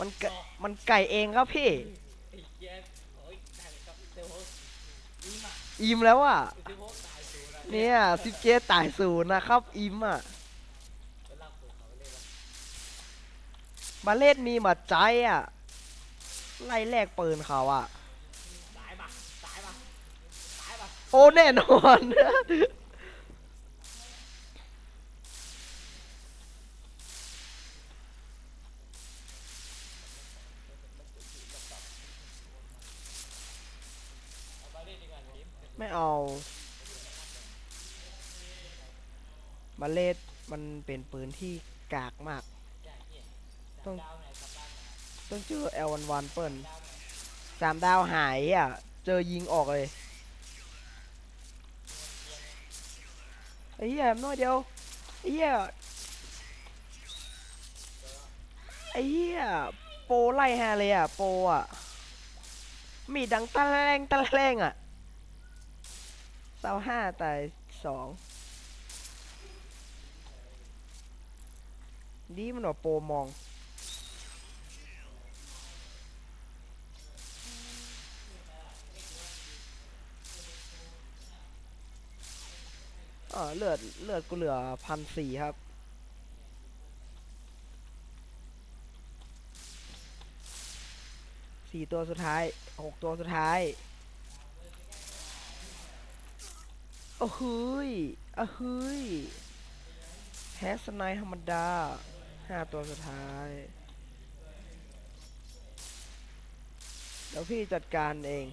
มันไก่มันไก่เองครับพี่ไอ้เหี้ยโอ้ยได้เลยครับเซลล์นี่มาอิมแล้วอะเซลล์ตายสูนะเนี่ยสิบเจตายศูนย์นะครับ อิมอะไปลากตัวเขาเลยละมาเล่นมีหมัดใจอะ ไล่แลกปืนเขาอะตายปะตายปะตายปะโอ้แน่นอน เอาไปเล่นดีกว่าทีม ไม่เอา มาเลดมันเป็นปืนที่กากมาก ต้อง ต้องเจอ L11 เปิ้ลดาวไหนสามดาวหายอะ เจอยิงออกเลย ไอ้เหี้ยน้อยเดียว ไอ้เหี้ย ไอ้เหี้ย โปรไล่ฮาเลยอะ โปรอะ มีดังตะแรงตะแรงอะ เสาห้าตายสองดีมันว่าโปมองอ่าเลือดเลือดกูเหลือพันสี่ครับสี่ตัวสุดท้ายหกตัวสุดท้าย โอ้เฮ้ยอ้เฮ้ยแพ้สไนธรรมดาห้าตัวสุดท้ายแล้วพี่จัดการเอง